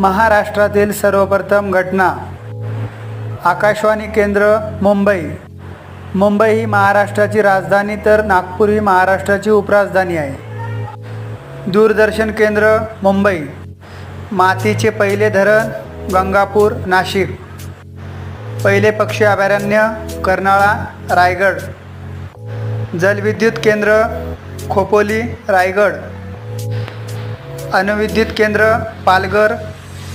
महाराष्ट्रातील सर्वप्रथम घटना. आकाशवाणी केंद्र मुंबई. मुंबई ही महाराष्ट्राची राजधानी तर नागपूर ही महाराष्ट्राची उपराजधानी आहे. दूरदर्शन केंद्र मुंबई. मातीचे पहिले धरण गंगापूर नाशिक. पहिले पक्षी अभयारण्य कर्नाळा रायगड. जलविद्युत केंद्र खोपोली रायगड. अणुविद्युत केंद्र पालघर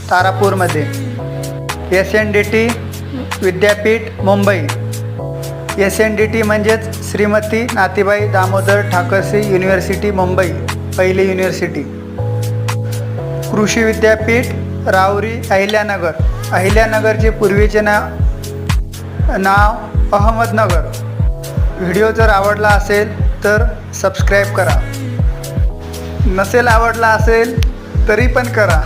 तारापूरमध्ये. एस एन डी टी विद्यापीठ Mumbai. S N D T म्हणजेच श्रीमती नातीबाई दामोदर ठाकरसी युनिव्हर्सिटी मुंबई पहिली युनिव्हर्सिटी. कृषी विद्यापीठ राऊरी अहिल्यानगर. अहिल्यानगरचे पूर्वीचे नाव नाव अहमदनगर. व्हिडिओ जर आवडला असेल तर सबस्क्राईब करा. नसेल आवडला असेल तरी पण करा.